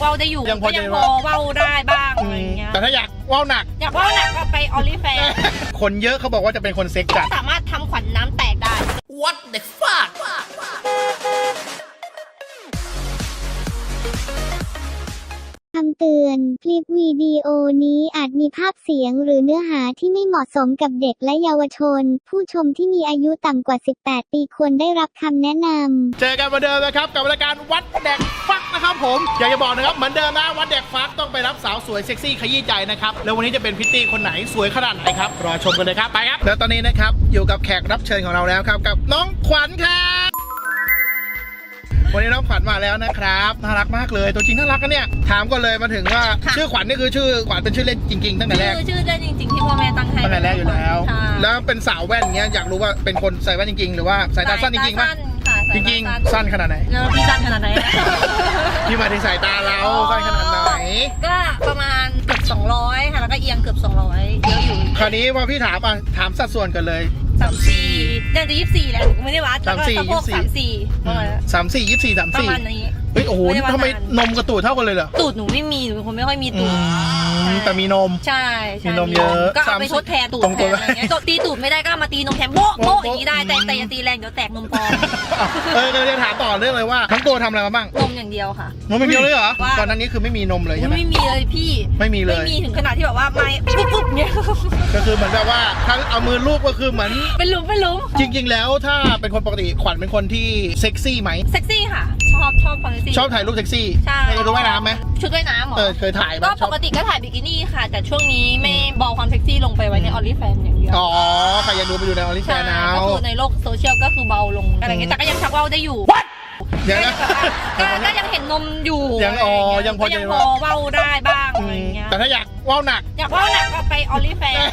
เว้าได้อยู่ยังพอก็ยังจะพอเว้าได้บ้างอะไรอย่างเงี้ยแต่ถ้าอยากว่าวหนัก อยากเว้าหนักก็ไปออลิแฟนคนเยอะเขาบอกว่าจะเป็นคนเซ็กจัด สามารถทำขวัญน้ำแตกได้ What the fuck คำเตือน คลิปวิดีโอนี้อาจมีภาพเสียงหรือเนื้อหาที่ไม่เหมาะสมกับเด็กและเยาวชน ผู้ชมที่มีอายุต่ำกว่า 18 ปีควรได้รับคำแนะนำ เจอกันเหมือนเดิมนะครับกับรายการวัดแดกฟักนะครับผม อยากจะบอกนะครับเหมือนเดิมนะวัดแดกฟักต้องไปรับสาวสวยเซ็กซี่ขยี้ใจนะครับแล้ววันนี้จะเป็นพิตตี้คนไหนสวยขนาดไหนครับรอชมกันเลยครับไปครับแล้วตอนนี้นะครับอยู่กับแขกรับเชิญของเราแล้วครับกับน้องขวัญครับ วันนี้น้องขวัญมาแล้วนะครับน่ารักมากเลย ตัวจริงน่ารักกันเนี่ยถามก่อนเลยมาถึงว่าค่ะ ชื่อขวัญนี่คือชื่อขวัญเป็นชื่อเล่นจริงๆตั้งแต่แรกชื่อชื่อได้จริง ๆ ที่พ่อแม่ตั้งให้ตั้งแต่แรกอยู่แล้วใช่แล้วเป็นสาวแว่นอย่างเงี้ยอยากรู้ว่าเป็นคนใส่แว่นจริง ๆ หรือว่าสายตาสั้นจริงๆป่ะค่ะจสายตาริงสั้นๆสั้นขนาดไหนแล้วพี่สั้นขนาดไหนที่หมายถึงสายตาเราสั้นขนาดไหนก็ประมาณเกือบ200ค่ะแล้วก็เอียงเกือบ200เยอะอยู่คราวนี้พอพี่ถามอะถามสัดส่วนกันเลย สามสี่เดือนจะยี่สิบสี่แหละหนูก็ไม่ได้วัดแล้วก็34สะโพกสามสี่ประมาณนั้นสามสี่ยี่สี่สามประสี่มาณนี้ เฮ้ยโอ้โหไม่ได้วัดทำไมนานนมกระตูดเท่ากันเลยเหรอตูดหนูไม่มีหนูเป็นคนไม่ค่อยมีอืตูดมแต่มีนม ใช่ใช่มีนมเยอะก็เอาไป30ทดแทนตูดตรงแทตัวนอะไรเงี้ยตีตูดไม่ได้ก็เอามาตีนมแทนโบ๊ะโบ๊ะอย่างนี้ได้แต่อืมแต่อย่าตีแรงเดี๋ยวแตกนมปลอมเออเราจะถามต่อเรื่องเลยว่าทั้งตัวทำอะไรมาบ้างนมอย่างเดียวค่ะนมไม่เดียวเลยเหรอว่าตอนนั้นนี้คือไม่มีนมเลยใช่ไหมไม่มีเลยพี่ไม่มีเลยไม่มีถึงขนาดที่แบบว่าไม่ปุ๊บปุ๊บเนี่ยก็คือเหมือนแบบว่าถ้าเอามือลูบก็คือเหมือนเป็นหลุมเป็นหลุมจริง ๆ แล้วถ้าเป็นคนปกติขวัญเป็นคนที่เซ็กซี่ไหมเซ็กซี่ค่ะชอบชอบความเซ็กซี่ ชอบถ่ายรูปเซ็กซี่ใช่ เคยดูว่ายน้ำไหมชุดว่ายน้ำเหรอ เออเคยถ่ายไหมก็ชปอบกติก็ถ่ายบิกินี่ค่ะ แต่ช่วงนี้ไม่เบาความเซ็กซี่ลงไปไว้ในออลิแฟนอย่างเดียวอ๋อใครอยากดูไปดูในออริแฟใช่นเอา ก็คือในโลกโซเชียลก็คือเบาลงอะไรเงี้ยแต่ก็ยังชักเว้าได้อยู่เดี๋ ยวนะ ก็ก็ยังเห็นนมอยู่ยังอ๋อยังพอก็ยังจะพอเว้าได้บ้างอะไรเงี้ยแต่ถ้าอยากว่าวหนัก อยากเว้าหนักก็ไปออลิแฟน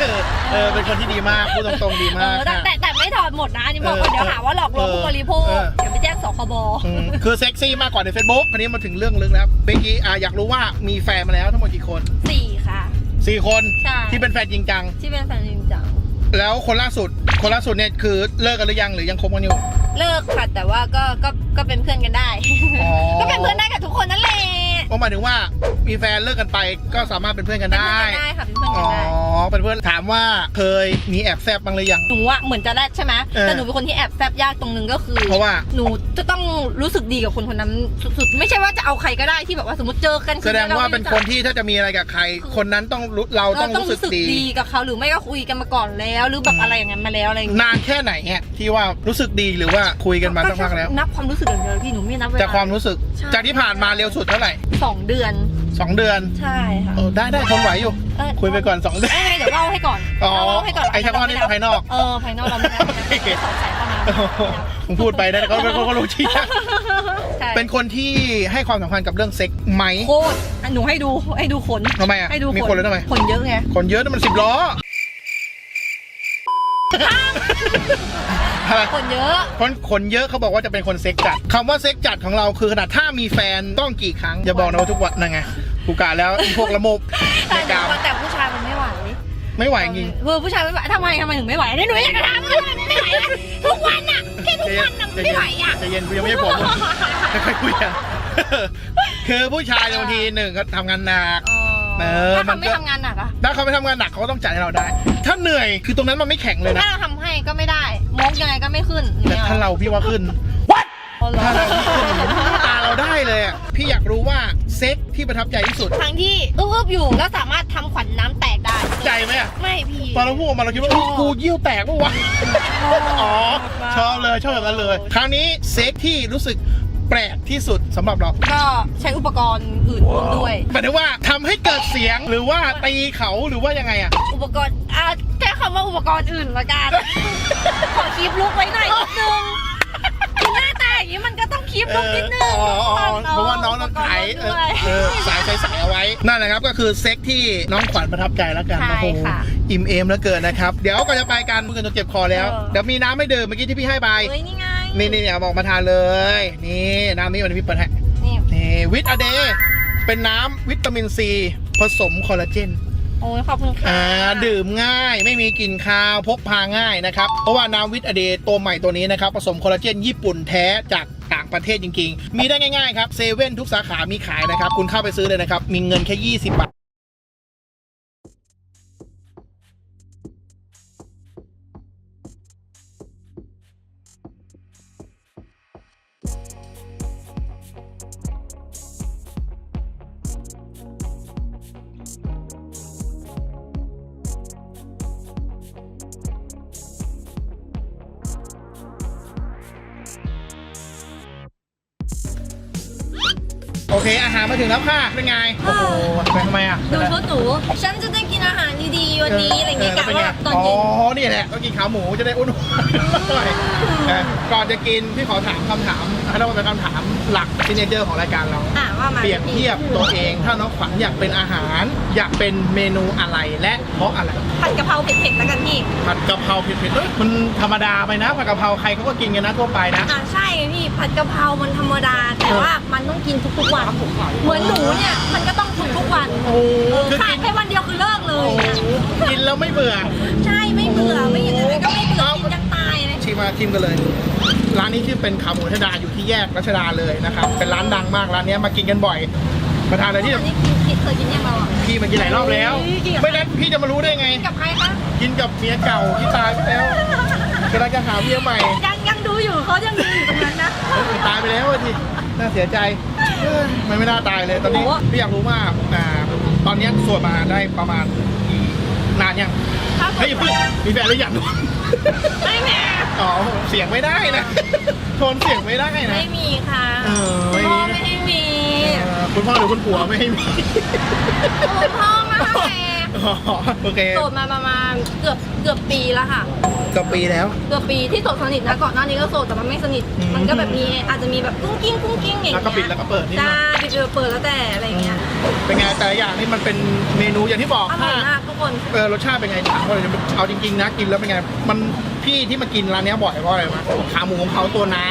เออเออเป็นคนที่ดีมากพูดตรงๆดีเอมาก อแต่ค่ะแต่แต่ไม่ถอดหมดนะอันนี่บอกว่าเออเดี๋ยวหาว่าหลอกลวงผู้บริโภคเออ เดี๋ยวไปแจ้งสคบอืมคือเซ็กซี่มากกว่าใน Facebook คันนี้มาถึงเรื่องลึกแล้วเบกกี้อะอยากรู้ว่ามีแฟนมาแล้วทั้งหมดกี่คน สี่ค่ะสี่คนใช่ ที่เป็นแฟนจริงจัง ที่เป็นแฟนจริงจังแล้วคนล่าสุด คนล่าสุดเนี่ยคือเลิกกันหรือยังหรือยังคบกันอยู่ เลิกค่ะแต่ว่าก็ก็ก็เป็นเพื่อนกันได้อ๋อก็เป็นเพื่อนได้กับทุกคนนั่นแหละ ก็หมายถึงว่ามีแฟนเลิกกันไปก็สามารถเป็นเพื่อนกันเป็นได้เพื่อนกันได้ค่ะเป็นเพื่อนอ๋กัอนได้เป็นเพื่อนถามว่าเคยมีแอบแซบบ้างหรือยัง หนูอะเหมือนจะแรดใช่ไหมเออแต่หนูเป็นคนที่แอบแซบยากตรงนึงก็คือเพราะว่า หนูจะต้องรู้สึกดีกับคนคนนั้นสุดๆไม่ใช่ว่าจะเอาใครก็ได้ที่แบบว่าสมมติเจอกันแสดงว่าเป็นคนที่ถ้าจะมีอะไรกับใคร คนนั้นต้องรู้เราเราต้องต้องรู้สึกรู้สึกดี ดีกับเขาหรือไม่ก็คุยกันมาก่อนแล้ว หรือแบบอะไรอย่างนั้นมาแล้วอะไรอย่างเงี้ย นานแค่ไหนเนี่ยที่ว่ารู้สึกดีหรือว่าคุยกันมาสักพักแล้วนับความรู้สึกอย่างเดียวพี่หนูไม่นับเวลา จากความรู้สึก ใช่ จากที่ผ่านมาเร็วสุดเท่าไหร่สองเดือน สองเดือนใช่ค่ะเออได้ได้ทนไหวอยู่ เอ้ยคุยไปก่อนสองเดือน ไม่ไม่เดี๋ยวเล่าให้ก่อนอ๋อเล่าให้ก่อนไอ้เฉพาะนี่ภายนอกเออภายนอกเราไม่นับไม่นับสองสายเข้ามาโอ้โหผมพูดไปได้แต่เขาเป็นคนเขารู้ที่ใช่เป็นคนที่ให้ความสำคัญกับเรื่องเซ็กไหมโคตรอะหนูให้ดูให้ดูขนทำไมอะให้ดูมีคนเลยทำไมขนเยอะไงคนเยอะนั่นมันสิบล้อ อะไรขนเยอะ คนคนเยอะเขาบอกว่าจะเป็นคนเซ็กจัดคำว่าเซ็กจัดของเราคือขนาดถ้ามีแฟนต้องกี่ครั้งอย่าบอกนะว่าทุกวันนั่นไงกูกะแล้วไอ้พวกละโมบแต่ในกามแต่ผู้ชายมันไม่ไหวไม่ไหวจริง เออผู้ชายไม่ไหวทำไมทำไมถึงไม่ไหวเนี่ยหนูอยากจะทำอะไม่ไหวอะทุกวันอะแค่ทุกวันอะไม่ไหวอะ ใจเย็นกูยังไม่ได้ผมเลยค่อยๆคุยกัน คือผู้ชายบางทีหนึ่งเขาทำงานหนัก เออถ้ามันทำไม่ก็ทำงานหนักอะถ้าเขาไม่ทำงานหนักเขาก็ต้องจ่ายให้เราได้ ถ้าเหนื่อยคือตรงนั้นมันไม่แข็งเลยนะถ้าเราทำให้ก็ไม่ได้ม กยังไงก็ไม่ขึ้นแต่ถ้าเราพี่ว่าขึ้นอ๋อเหรอถ้าเราพี่ขึ้นหน้าตาเราได้เลยอะพี่อยากรู้ว่าเซ็กที่ประทับใจที่สุด ทั้งที่อึบๆอยู่แล้วสามารถทำขวัญน้ำแตกได้ใจไหมอะไม่พี่ ตอนเราพูดออกมาเราคิดว่าอุ๊ยกูเยี่ยวแตกปะวะอ๋อชอบเลยชอบแบบนั้นเลย คราวนี้เซ็กที่รู้สึกแปลกที่สุดสำหรับเรา ก็ใช้อุปกรณ์อื่นร่วมด้วย หมายถึงว่าทำให้เกิดเสียงหรือว่าตีเขาหรือว่ายังไงอะอุปกรณ์อ่าแค่คำว่าอุปกรณ์อื่นละกัน ขอคลิปลุกไว้หน่อยนิดนึงคือหน้าตาอย่างนี้มันก็ต้องคลิปลุกนิดนึงอ๋ออ๋อเพราะว่าน้องต้องถ่ายอุปเอกอรณ์ด้วยเออสายใส่สายเอาไว้ นั่นแหละครับก็คือเซ็กที่น้องขวัญประทับใจแล้วกันใช่โอ้โหค่ะอิ่มเอมแล้วเกินนะครับ เดี๋ยวก่อนจะไปกันเมื่อกี้จนเจ็บคอแล้ว เออ เดี๋ยวมีน้ำให้ดื่มเมื่อกี้ที่พี่ให้ไป เฮ้ยนี่ไงนี่นี่เนี่ยบอกมาทานเลย นี่น้ำนี้วันนี้พี่เปิดให้นี่นี่วิตาเดเป็นน้ำวิตามินซีผสมคอลลาเจนโอ้ยขอบคุณค่ะอ่าดื่มง่ายไม่มีกลิ่นคาวพกพาง่ายนะครับ เพราะว่าน้ำวิตาเดตัวใหม่ตัวนี้นะครับ ผสมคอลลาเจนญี่ปุ่นแท้จากต่างางประเทศจริง ๆ มีได้ง่ายๆครับเซเว่นทุกสาขามีขายนะครับ คุณเข้าไปซื้อเลยนะครับ มีเงินแค่ 20 บาท เคอาหารมาถึงแล้วค่ะเป็นไงโอ้โหไปทำไมอะดูชุดหนูฉันจะได้กินอาหารดีๆวันนี้อะไรอย่างเงี้ยกะเป็นว่าไงตอนอ๋อเย็นนี่แหละก็กินขาหมูจะได้อ้วนๆหน่อยเออก่อนจะกินพี่ขอถามคำถามให้เราเป็นคำถามหลักซิเนเจอร์ของรายการเราอะว่ามาเปรียบเทียบตัวเอง ถ้าน้องขวัญอยากเป็นอาหาร อยากเป็นเมนูอะไรและเพราะอะไรผัดกะเพราเผ็ดๆแล้วกันพี่ผัดกะเพราเผ็ดๆเอ้ยมันธรรมดาไปนะผัดกะเพราใครเขาก็กินกันนะทั่วไปนะอ่าใช่พี่ ผัดกะเพรา มันธรรมดา แต่ว่ามันต้องกินทุกๆวัน เหมือนหนูเนี่ย มันก็ต้องทุกๆวันโอ้คือขากิดนแค่วันเดียวคือเลิกเลโอ้ยกินแล้วไม่เบื่อ ใช่ ไม่เบื่อ ไม่อย่างไรก็ไม่เบื่อกินยังตายเลยชิมมาชิมกันเลย ร้านนี้ชื่อเป็นขาหมูรัชดาอยู่ที่แยกรัชดาเลยนะครับ เป็นร้านดังมากร้านเนี้ยมากินกันบ่อยมาทานอะไรที่อันนี้กินเคยกินยังเราอะพี่มากินหลายรอบแล้วเฮ้ยจริงเหรอไม่งั้นพี่จะมารู้ได้ไงกับใครคะ กินกับเมียเก่าที่ตายไปแล้วกำลังจะหาเมียใหม่ยังยังดู อยู่เขายังดูอยู่ตรงนั้นนะเอ้ยตายไปแล้วอะทีน่าเสียใจเอ้ยมันไม่น่าตายเลยตอนนี้โอ้พี่อยากรู้ว่าอ่าตอนเนี้ยโสวดมาได้ประมาณกี่นานยังครับผมเฮ้ยอย่าเพิ่งมีแฟนหรือยังไม่แม่อ๋อเสียงไม่ได้นะโทนเสียงไม่ได้นะ ไม่มีค่ะเออไม่คุณมี พ่อไม่ให้มีเออคุณพ่อหรือคุณผัวไม่ให้มีคุณพ่อมาให้อ๋อโอเค โสดมาประมาณเกือบเกือบปีแล้วค่ะ กับปีแล้ว เกือบปีที่โสดสนิทนะก่อนหน้านี้ก็โสดแต่มันไม่สนิท อืม มันก็แบบมีอาจจะมีแบบกุ้งกิ้งกุ้งกิ้งอย่างเงี้ยแล้วก็ปิดแล้วก็เปิดนิดหน่อยจ้าปิดเปิดแล้วแต่อะไรเงี้ยเป็นไงแต่ละอย่างนี่มันเป็นเมนูอย่างที่บอกอร่อยมากทุกคน เออรสชาติเป็นไงถามเขาเลยเอาจริงๆนะกินแล้วเป็นไงมัน พี่ที่มากินร้านเนี้ยบ่อยเพราะอะไรวะขาหมูของเขาตัวน้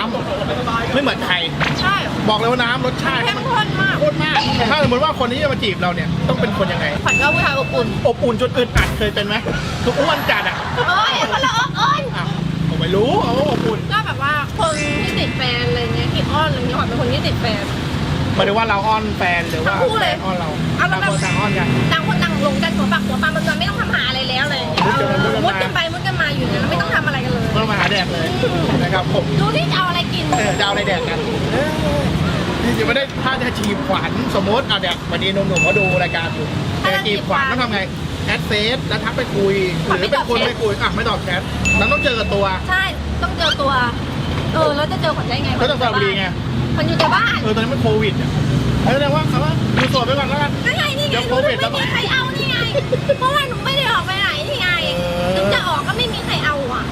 ำไม่เหมือนใคร ใช่บอกเลยว่าน้ำรสชาติเข้มข้นมาก โคตรมาก ถ้าสมมติว่าคนที่จะมาจีบเราเนี่ยต้องเป็นคนยังไงผัดก็ผู้ชายอบอุ่นอบอุ่นจนอึดอัดเคยเป็นไหมคืออ้วนจัดอะโอ้ยคนละอบอุ่นอะผมไม่รู้เอาว่าอบอุ่นก็แบบว่าคนที่ติดแฟนอะไรเงี้ยขีดอ้อนอะไรเงี้ยขวัญเป็นคนที่ติดแฟน หมายถึงว่าเราอ้อนแฟนหรือว่าทั้งคู่เลย แฟนอ้อนเราเอาแล้ว ต่างคนต่างอ้อนกัน แดกเลยนะครับผมดูที่จะเอาอะไรกินเออจะเอาอะไรแดกกันเออนี่จะไม่ได้ถ้าจะจีบขวัญสมมติอะเดี๋ยววันนี้หนุ่มๆเขาดูรายการอยู่จะจีบขวัญต้องทำไงแอดเฟซแล้วทักไปคุยหรือเป็นคนไม่คุยอะไม่ตอบแชทนั้นต้องเจอกับตัว ใช่ต้องเจอตัว เออแล้วจะเจอขวัญได้ไงก็ต้องสระบุรีไงขวัญอยู่แต่บ้านเออตอนนี้มันโควิดอะเออแสดงว่าเขาว่าดูโสดไปก่อนแล้วกันก็ไงนี่ไงเดี๋ยวหโคนูวิถึดงแล้วไม่มีใครเอานี่ไงเพราะว่าหนูไม่ได้ออกไปไหนนี่ไงเออถึงจะออกก็ไม่มี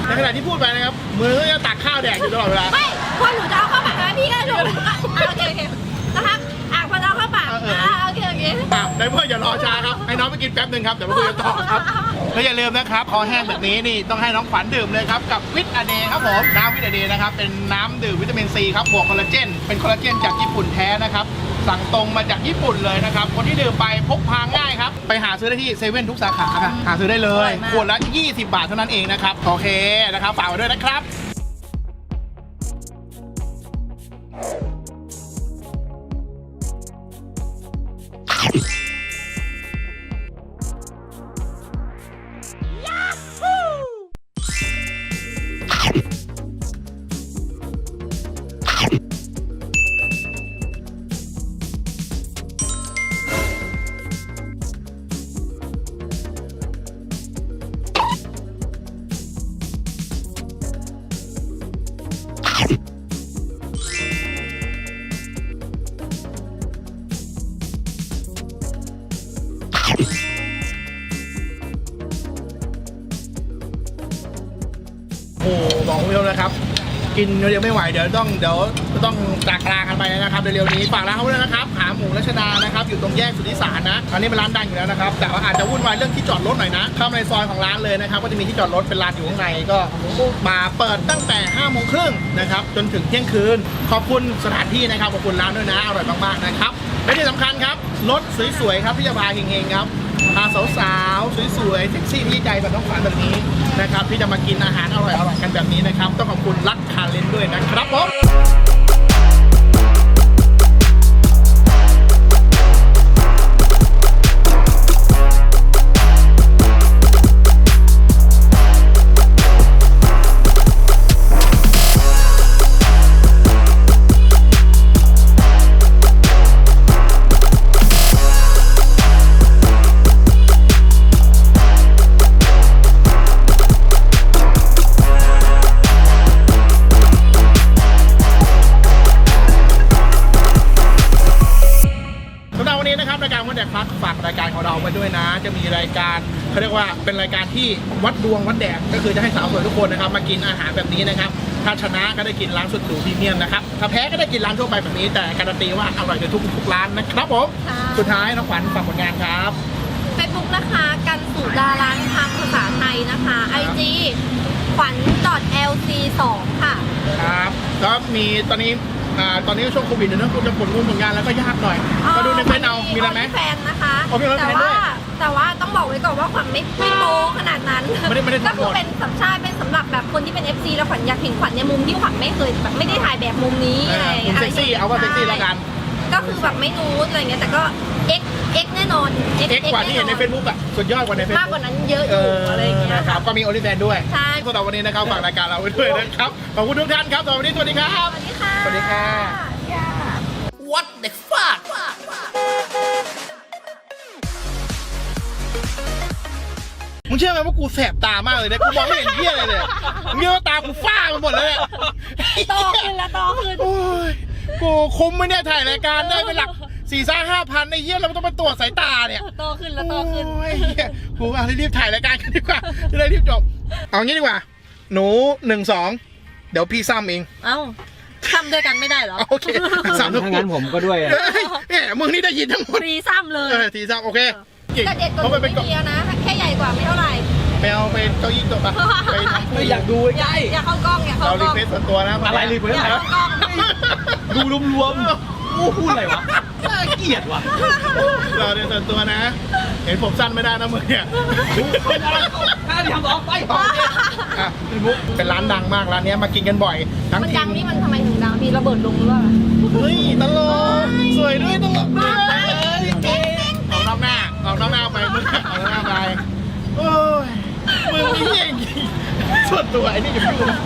ใครเอาอะในขณะที่พูดไปนะครับ มือก็จะตักข้าวแดกอยู่ตลอดเวลา ไม่พอหนูจะเอาเข้าปากนะพี่ก็หนูก็อะโอเคโอเคนะครับอะพอจะเอาเข้าปากเออเอออะโอเคโอเค อะในเมื่ออย่ารอช้าครับ ให้น้องไปกินแป๊บหนึ่งครับ เดี๋ยวมาคุยกันต่อครับ แล้วอย่าลืมนะครับคอแห้งแบบนี้นี่ต้องให้น้องขวัญดื่มเลยครับกับวิตอเดย์ครับผมน้ำวิตอเดย์นะครับเป็นน้ำดื่มวิตามินซีครับบวกคอลลาเจนเป็นคอลลาเจนจากญี่ปุ่นแท้นะครับสั่งตรงมาจากญี่ปุ่นเลยนะครับ คนที่ดื่มไปพกพาง่ายครับ ไปหาซื้อได้ที่เซเว่นทุกสาขาค่ะหาซื้อได้เลยขวดละ 20 บาทเท่านั้นเองนะครับ โอเคนะครับฝากไว้ด้วยนะครับ กินเดี๋ยวไม่ไหวเดี๋ยวต้องเดี๋ยวต้องจากลากันไปนะครับเร็วๆนี้ฝากร้านเขาด้วยนะครับขาหมูรัชดานะครับอยู่ตรงแยกสุทธิสารนะอันนี้เป็นร้านดังอยู่แล้วนะครับแต่ว่าอาจจะวุ่นวายเรื่องที่จอดรถหน่อยนะเข้ามาในซอยของร้านเลยนะครับก็จะมีที่จอดรถเป็นร้านอยู่ข้างในก็มาเปิดตั้งแต่5้าโมงครึ่งนะครับจนถึงเที่ยงคืน ขอบคุณสถานที่นะครับขอบคุณร้านด้วยนะอร่อยมากๆนะครับและที่สำคัญครับรถสวยๆครับที่จะพาเฮงๆครับพาสาวๆสวยๆเซ็กซี่ที่ใจแบบน้องขวัญแบบนี้นะครับที่จะมากินอาหารอร่อยๆกันแบบนี้นะครับต้องขอบคุณรักคา ด้วยนะครับผม วัดดวงวัดแดกก็คือจะให้สาวสวยทุกคนนะครับมากินอาหารแบบนี้นะครับถ้าชนะก็ได้กินร้านสุดหรูพรีเมียมนะครับถ้าแพ้ก็ได้กินร้านทั่วไปแบบนี้แต่การันตีว่าอร่อยในทุกทุกร้านนะครับผมค่ะสุดท้ายน้องขวัญฝากผลงานครับเฟซบุ๊กนะคะกันสู่ดาราทางภาษาไทยนะคะ IG ขวัญ .lc2 ค่ะครับก็มีตอนนี้อ่าตอนนี้ช่วงโควิดเดี๋ยวเรื่องจะผลงานผลงานแล้วก็ยากหน่อย ก็ดูในเฟซเอามีอะไรไหมแฟนนะคะอ๋อมีแต่ OnlyFans ด้ว่าวย แต่ว่าต้องบอกไว้ก่อนว่าขวัญไม่ไม่โมขนาดนั้นไม่ได้ไม่ได้ก็คือทำหมดเป็นสัมชาติเป็นสำหรับแบบคนที่เป็น FC แล้วขวัญอยากเห็นขวัญในมุมที่ขวัญไม่เคยแบบไม่ได้ถ่ายแบบมุมนี้เออะไรออย่างมุเงี้มยเซ็กซี่เอาว่าเซ็กซี่แล้วกัน ก็คือแบบไม่นูดอะไรเงี้ยแต่ก็ X X แน่นอน X เอ็กกว่าที่เห็นในเฟซบุ๊กอะสุดยอดกว่าในเฟซมากบุ๊กกว่านั้นเยอะอเอยู่ออะไรอย่างเงี้ย นะครับก็มีโอลิแฟนด้วยใช่ สำหรับวันนี้นะครับฝากรายการเราไว้ด้วยนะครับ ขอบคุณทุกท่านครับสำหรับวันนี้สวัสดีครับ สวัสดีค่ะ สวัสดีค่ะ ว่ากูแสบตามากเลยเนี่ยกูมองไม่เห็นเหี้ยอะไรเลยมึงเชื่อว่าตากูฟ้าไปหมดเลยเนี่ยโตขึ้นแล้วโตขึ้นโอ้ยกูคุ้มไหมเนี่ยถ่ายรายการได้เป็นหลักสี่ซ่าห้าพันในเหี้ยเราต้องมาตรวจสายตาเนี่ยโตขึ้นแล้วโตขึ้นโอ้ยเหี้ยกูเอารีบๆถ่ายรายการกันดีกว่าจะได้รีบจบเอางี้ดีกว่า หนูหนึ่งสองเดี๋ยวพี่ซ้ำเอง เอ้าทำด้วยกันไม่ได้เหรอโอเคซ้ำทุกถ้าคงั้นนผมก็ด้วยอะเฮ้ยแหมมึงนี่ได้ยินทั้งหมดฟรีซ้ำเลยเออทีซ้ำโอเคเก่งแต่เด็ดกว่าเพราะหนูมันเป็นไม่เกาะมีแล้วนะ แค่ใหญ่กว่าไม่เท่าไหร่ ไปเอาไปเก้าอี้จบอะไปทำไม่อยากดูอใกยากล้อยากเข้ากล้องอยากเข้าเรากรีล้องเควสส่วนตัวนะอะไรรีเควสอยากนะเข้ากล้องดูรวมๆกูพูดอะไรวะน่าเกลียดว่ะเราเรียนส่วนตัวนะ เห็นผมสั้นไม่ได้นะมึงเนี่ยถ้าทำออกไปอะพี่มุกเป็นร้านดังมากร้านเนี้ยมากินกันบ่อย ทั้งมันทีดัมงนี่มันทำไมถึงดังพี่ระเบิดลงหรือเปล่าเฮ้ยตลกสวยด้วยตลกด้วยออกนอกหน้า ออกนอกหน้าไปมึงออกนอกหน้าไปโอ้ยมึงนี่เองส่วนตัวไอ้นี่อย่าไปยุ่งอะ